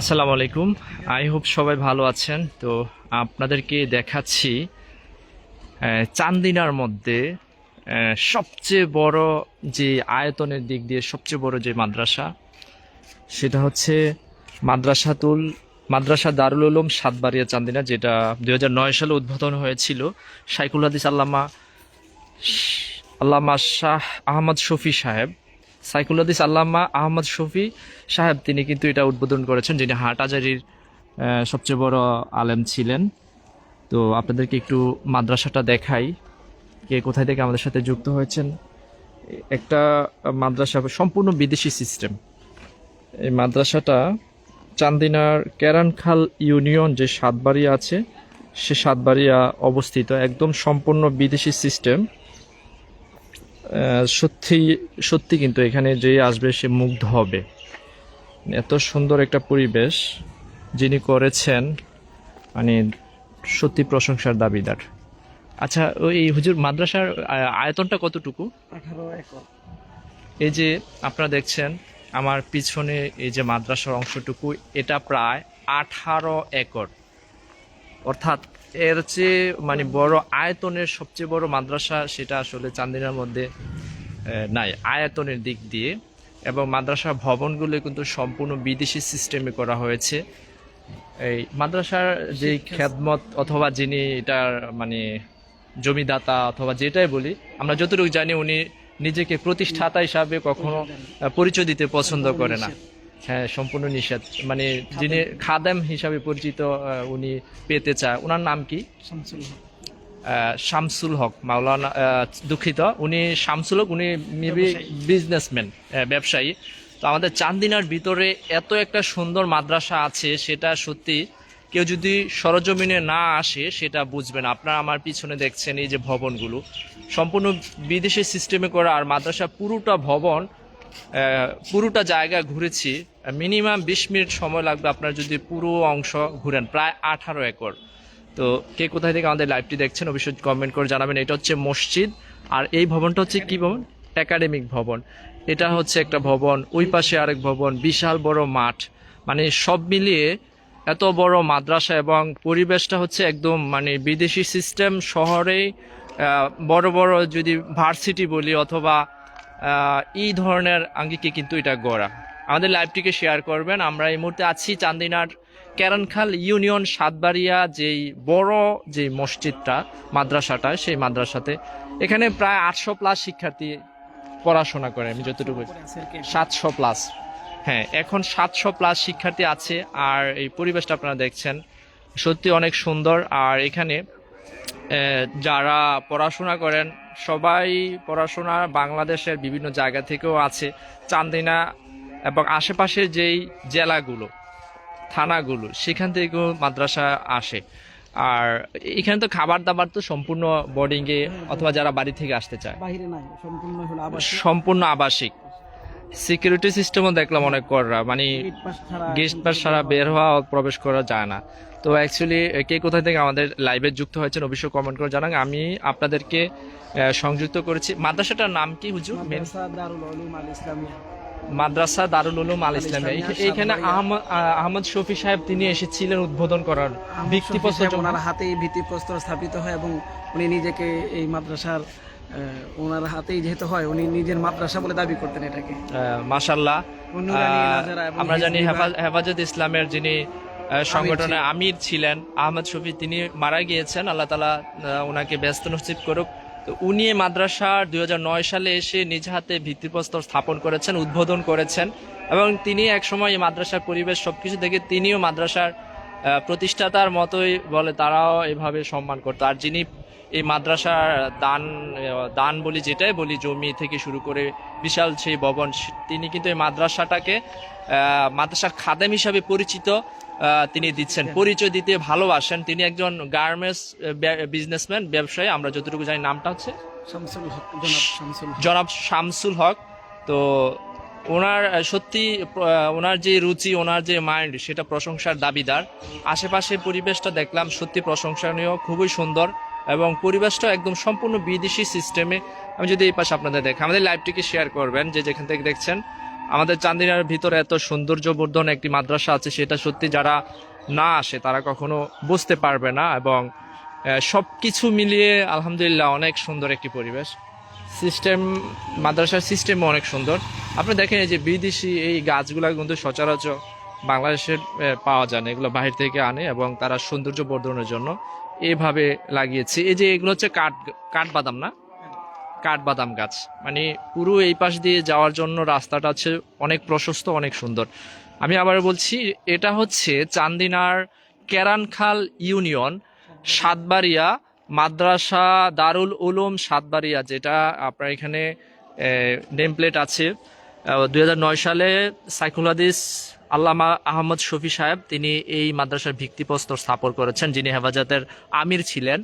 আসসালামু আলাইকুম। I hope সবাই ভালো আছেন। তো আপনাদেরকে দেখাচ্ছি চান্দিনার মধ্যে সবচেয়ে বড় যে আয়তনের দিক দিয়ে সবচেয়ে বড় যে মাদ্রাসা, সেটা হচ্ছে মাদ্রাসাতুল, মাদ্রাসা দারুল উলুম সাতবাড়িয়া চান্দিনা, যেটা দু হাজার নয় সালে উদ্বোধন হয়েছিল। সাইকুল হাদিস আল্লামা আল্লামা শাহ আহমদ শফি সাহেব সাইকুল হাদিস আল্লামা আহমদ শফি সাহেব তিনি কিন্তু এটা উদ্বোধন করেছেন যিনি হাটহাজারির আহ, সবচেয়ে বড় আলেম ছিলেন। তো আপনাদেরকে একটু মাদ্রাসাটা দেখাই কে কোথায় থেকে আমাদের সাথে যুক্ত হয়েছেন। একটা মাদ্রাসা সম্পূর্ণ বিদেশি সিস্টেম। এই মাদ্রাসাটা চান্দিনার কেরানখাল ইউনিয়ন যে সাতবাড়িয়া আছে সে সাতবাড়িয়া অবস্থিত একদম সম্পূর্ণ বিদেশি সিস্টেম। সত্যি সত্যি কিন্তু এখানে যে আসবে সে মুগ্ধ হবে। এত সুন্দর একটা পরিবেশ যিনি করেছেন মানে সত্যি প্রশংসার দাবিদার। আচ্ছা ওই হুজুর মাদ্রাসার আয়তনটা কতটুকু? একর। এই যে আপনারা দেখছেন আমার পিছনে এই যে মাদ্রাসার অংশটুকু এটা প্রায় আঠারো একর। অর্থাৎ এর চেয়ে মানে বড় আয়তনের সবচেয়ে বড় মাদ্রাসা সেটা আসলে চান্দিনার মধ্যে নাই আয়তনের দিক দিয়ে। এবং মাদ্রাসা ভবনগুলো কিন্তু সম্পূর্ণ বিদেশি সিস্টেমে করা হয়েছে। এই মাদ্রাসার যে খেদমত অথবা যিনি এটার মানে জমিদাতা অথবা যেটাই বলি আমরা যতটুকু জানি উনি নিজেকে প্রতিষ্ঠাতা হিসাবে কখনো পরিচয় দিতে পছন্দ করে না। হ্যাঁ সম্পূর্ণ নিষেধ। মানে যিনি খাদেম হিসাবে পরিচিত উনি পেতে চায়। ওনার নাম কি? শামসুল হক। শামসুল হক মাওলানা দুঃখিত। উনি শামসুল হক উনি মেবি। বিজনেসম্যান ব্যবসায়ী। তো আমাদের চান্দিনার ভিতরে এত একটা সুন্দর মাদ্রাসা আছে সেটা সত্যি কেউ যদি সরজমিনে না আসে সেটা বুঝবেন। আপনারা আমার পিছনে দেখছেন এই যে ভবনগুলো। সম্পূর্ণ বিদেশি সিস্টেমে করা আর মাদ্রাসা পুরোটা ভবন পুরোটা জায়গা ঘুরেছি। মিনিমাম বিশ মিনিট সময় লাগবে আপনার যদি পুরো অংশ ঘুরেন, প্রায় আঠারো একর। তো কে কোথায় থেকে আমাদের লাইভটি দেখছেন অবশ্যই কমেন্ট করে জানাবেন। এটা হচ্ছে মসজিদ, আর এই ভবনটা হচ্ছে কি ভবন? একাডেমিক ভবন। এটা হচ্ছে একটা ভবন, ওই পাশে আরেক ভবন, বিশাল বড় মাঠ। মানে সব মিলিয়ে এত বড় মাদ্রাসা এবং পরিবেশটা হচ্ছে একদম মানে বিদেশি সিস্টেম শহরে বড় বড় যদি ভার্সিটি বলি অথবা এই ধরনের আঙ্গিকে কিন্তু এটা গড়া। আমাদের লাইভটিকে শেয়ার করবেন। আমরা এই মুহূর্তে আছি চান্দিনার কেরানখাল ইউনিয়ন সাতবাড়িয়া যেই বড় যে মসজিদটা মাদ্রাসাটা সেই মাদ্রাসাতে। এখানে প্রায় আটশো প্লাস শিক্ষার্থী পড়াশোনা করে আমি যতটুকু। সাতশো প্লাস হ্যাঁ এখন সাতশো প্লাস শিক্ষার্থী আছে আর এই পরিবেশটা আপনারা দেখছেন। সত্যি অনেক সুন্দর আর এখানে যারা পড়াশোনা করেন সবাই পড়াশোনা বাংলাদেশের বিভিন্ন জায়গা থেকেও আছে। চান্দিনা এবং আশেপাশের যেই জেলাগুলো থানাগুলো সেখান থেকেও মাদ্রাসা আসে। আর এখানে তো খাবার দাবার তো সম্পূর্ণ বোর্ডিংয়ে অথবা যারা বাড়ি থেকে আসতে চায়। সম্পূর্ণ আবাসিক। সিকিউরিটি সিস্টেমও দেখলাম অনেক কররা মানে গেস্ট পাস ছাড়া বের হওয়া প্রবেশ করা যায় না। তো অ্যাকচুয়ালি কে কোথায় থেকে আমাদের লাইভে যুক্ত হয়েছেন অবশ্যই কমেন্ট করে জানান। আমি আপনাদেরকে সংযুক্ত করেছি। মাদ্রাসাটার নাম কি হুজুর? মাদ্রাসা দারুল উলুম আল ইসলামিয়া, এইখানে আহমদ আহ, শফি সাহেব তিনি এসেছিলেন উদ্বোধন করার ভিত্তিপ্রস্তর ওনার হাতেই ভিত্তিপ্রস্তর স্থাপিত হয় এবং উনি নিজেকে এই মাদ্রাসার ওনার হাতেই যেহেতু হয় উনি নিজের মাদ্রাসা বলে দাবি করতেন এটাকে। মাশাল্লাহ আমরা জানি হেফাজত ইসলামের যিনি সংগঠনের আমির ছিলেন। আহমদ শফি তিনি মারা গিয়েছেন। আল্লাহ তালা ওনাকে ব্যস্ত নসিব করুক। তো উনি মাদ্রাসার দুই সালে এসে নিজ হাতে ভিত্তিপ্রস্তর স্থাপন করেছেন, উদ্বোধন করেছেন এবং তিনি একসময় এই মাদ্রাসার পরিবেশ সব কিছু দেখে তিনিও মাদ্রাসার প্রতিষ্ঠাতার মতোই বলে তারাও এভাবে সম্মান করতো। আর যিনি এই মাদ্রাসার দান দান বলি যেটাই বলি জমি থেকে শুরু করে বিশাল সেই ভবন তিনি কিন্তু এই মাদ্রাসাটাকে মাদ্রাসার খাদেম হিসাবে পরিচিত তিনি দিচ্ছেন। পরিচয় দিতে ভালোবাসেন। তিনি একজন গার্মেন্টস বিজনেসম্যান ব্যবসায়ী। আমরা যতটুকু জানি নামটা হচ্ছে জনাব শামসুল হক। জনাব শামসুল হক। তো ওনার সত্যি ওনার যে রুচি ওনার যে মাইন্ড সেটা প্রশংসার দাবিদার। আশেপাশের পরিবেশটা দেখলাম সত্যি প্রশংসনীয় খুবই সুন্দর। এবং পরিবেশটা একদম সম্পূর্ণ বিদেশি সিস্টেমে আমি যদি এই পাশে আপনাদের দেখি আমাদের লাইভটিকে শেয়ার করবেন, যে যেখান থেকে দেখছেন, আমাদের চান্দিনার ভিতরে এত সৌন্দর্যবর্ধন একটি মাদ্রাসা আছে, সেটা সত্যি যারা না আসে, তারা কখনো বুঝতে পারবে না এবং সব কিছু মিলিয়ে আলহামদুলিল্লাহ অনেক সুন্দর একটি পরিবেশ। সিস্টেম মাদ্রাসার সিস্টেমও অনেক সুন্দর। আপনি দেখেন এই যে বিদেশি এই গাছগুলো কিন্তু সচরাচর বাংলাদেশের পাওয়া যায় না, এগুলো বাহির থেকে আনে এবং তারা সৌন্দর্য বর্ধনের জন্য এভাবে লাগিয়েছে। এই যে এগুলো হচ্ছে কাঠ কাঠ বাদাম না? কাঠবাদাম গাছ। মানে পুরো এই পাশ দিয়ে যাওয়ার জন্য রাস্তাটা হচ্ছে অনেক প্রশস্ত, অনেক সুন্দর। আমি আবার বলছি, এটা হচ্ছে চান্দিনার কেরানখাল ইউনিয়ন, সাতবাড়িয়া মাদ্রাসা দারুল উলুম সাতবাড়িয়া, যেটা আপনার এখানে নেম প্লেট আছে। দু হাজার নয় সালে সাইকুল হাদিস আল্লামা আহমদ শফি সাহেব, তিনি এই মাদ্রাসার ভিত্তিপ্রস্তর স্থাপন করেছেন, যিনি হেফাজতের আমির ছিলেন।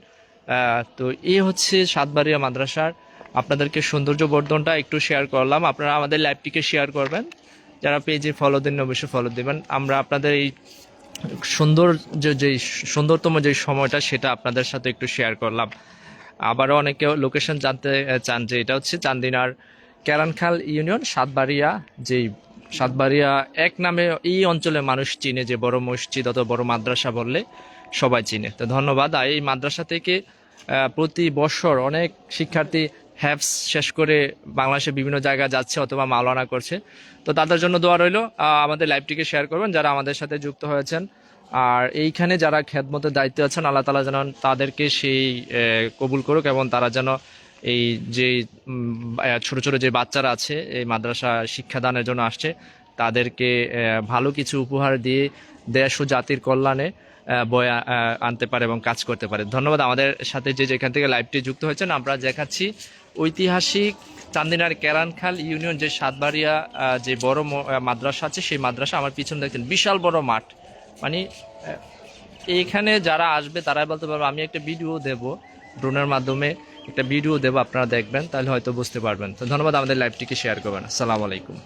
তো এই হচ্ছে সাতবাড়িয়া মাদ্রাসার। আপনাদেরকে সৌন্দর্য বর্ধনটা একটু শেয়ার করলাম। আপনারা আমাদের লাইভটিকে শেয়ার করবেন। যারা পেজে ফলো দিন অবশ্যই ফলো দেবেন। আমরা আপনাদের এই সুন্দর যে যে, সুন্দরতম যে সময়টা, সেটা আপনাদের সাথে একটু শেয়ার করলাম। আবারও অনেকে লোকেশন জানতে চান যে এটা হচ্ছে চান্দিনার কেরানখাল ইউনিয়ন, সাতবাড়িয়া যেই সাতবাড়িয়া এক নামে এই অঞ্চলের মানুষ চিনে যে বড় মসজিদ অথবা বড় মাদ্রাসা বললে সবাই চিনে। তো ধন্যবাদ। আর এই মাদ্রাসা থেকে প্রতি বছর অনেক শিক্ষার্থী হ্যাপস শেষ করে বাংলাদেশের বিভিন্ন জায়গায় যাচ্ছে অথবা মাওলানা করছে। তো তাদের জন্য দোয়া রইল। আমাদের লাইভটিকে শেয়ার করবেন যারা আমাদের সাথে যুক্ত হয়েছেন। আর এইখানে যারা খেদমতের দায়িত্বে আছেন, আল্লাহ তালা যেন তাদেরকে সেই কবুল করুক এবং তারা যেন এই যে ছোট ছোট যে বাচ্চারা আছে, এই মাদ্রাসা শিক্ষাদানের জন্য আসছে, তাদেরকে ভালো কিছু উপহার দিয়ে দেশ ও জাতির কল্যাণে বয়ে আনতে পারে এবং কাজ করতে পারে। ধন্যবাদ আমাদের সাথে যে যেখান থেকে লাইভটি যুক্ত হয়েছেন। আমরা দেখাচ্ছি ঐতিহাসিক চান্দিনার কেরানখাল ইউনিয়ন যে সাতবাড়িয়া যে বড় মাদ্রাসা আছে, সেই মাদ্রাসা আমার পিছনে দেখছেন, বিশাল বড় মাঠ। মানে এইখানে যারা আসবে তারাই বলতে পারবে, আমি একটা ভিডিও দেব ড্রোনের মাধ্যমে। একটা ভিডিও দেবো, আপনারা দেখবেন, তাহলে হয়তো বুঝতে পারবেন। তো ধন্যবাদ, আমাদের লাইভটিকে শেয়ার করবেন। আসসালামু আলাইকুম।